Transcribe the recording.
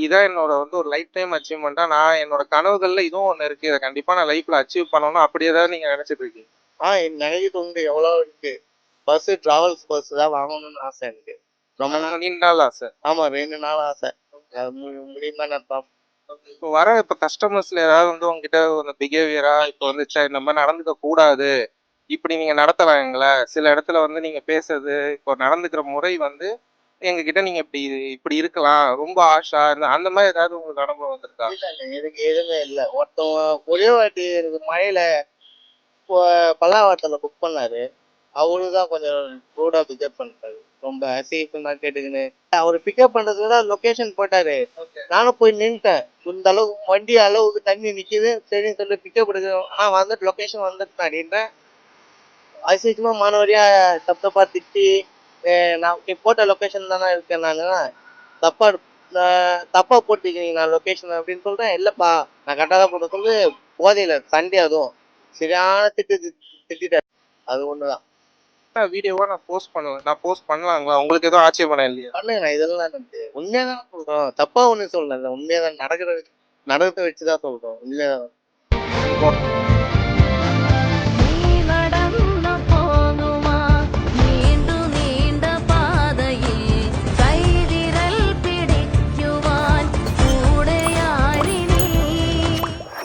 இதான் என்னோட வந்து ஒரு லைஃப் டைம் அச்சீவ்மெண்ட்டா நான் என்னோட கனவுகள்ல இதுவும் ஒண்ணு இருக்கு. இத கண்டிப்பா நான் லைஃப்ல அச்சீவ் பண்ணணும். அப்படி ஏதாவது நீங்க நினைச்சிட்டு இருக்கீங்க? ஆ நினைக்கிறது உண்டு எவ்வளோ இருக்கு. பஸ்ஸு டிராவல்ஸ் பஸ் தான் வாங்கணும்னு ஆசை எனக்கு. ரொம்ப நாள் நீண்ட நாள் ஆசை. ஆமா 2 நாள் ஆசை. முடியுமா நான் பாப் இப்போ வர இப்ப கஸ்டமர்ஸ்ல யாராவது வந்து உங்ககிட்ட ஒரு பிஹேவியரா இப்போ வந்து இந்த மாரி நடந்துக்க கூடாது. இப்படி நீங்க நடத்தலாம் எங்கள. சில இடத்துல வந்து நீங்க பேசுறது, இப்போ நடந்துக்கிற முறை வந்து எங்ககிட்ட நீங்க இப்படி இப்படி இருக்கலாம். ரொம்ப ஹார்ஷா அந்த மாரி ஏதாவது உங்களுக்கு அனுபவம் வந்திருக்கா? எனக்கு எதுவுமே இல்ல. ஒருத்தவங்க ஒரே வாட்டி எனக்கு மழையில பல்லாவரத்துல புக் பண்ணாரு. அவரு தான் கொஞ்சம் ரூடா பிஹேவ் பண்ணிட்டாரு. ரொம்ப அசிங்கமா கேட்டுக்கின்னு அவரு பிக்கப் பண்றதுக்கு தான் லொகேஷன் போட்டாரு. நானும் போய் நின்னுட்டேன். இந்த அளவுக்கு வண்டி அளவுக்கு தண்ணி நிக்குது. சரின்னு சொல்லி பிக்கப் எடுக்க ஆ வந்துட்டு லொகேஷன் வந்துட்டு அப்படின்றேன். அசிங்கமா மானவரியா தப்பு தப்பா திட்டி நான் போட்ட லொகேஷன் தானே இருக்கேன் நானு. தப்பா தப்பா போட்டிருக்கீங்க நான் லொகேஷன் அப்படின்னு சொல்றேன். இல்லப்பா நான் கரெக்டா தான் போட்டேன் சொல்லி போதையில சண்டே அதுவும். சரியான திட்டு திட் திட்டிட்டாரு. அது ஒண்ணுதான். வீடியோவா நான் போஸ்ட் பண்ணுவேன். நான் போஸ்ட் பண்ணலாங்களா? உங்களுக்கு எதுவும் ஆட்சேபணம் இல்லையா? பண்ணுங்க நான் இதெல்லாம் உண்மையா தான் சொல்றோம். தப்பா ஒண்ணும் சொல்லல. உண்மையா தான் நடக்கிறத நடக்கிறத வச்சு தான் சொல்றோம். உண்மையா தான்.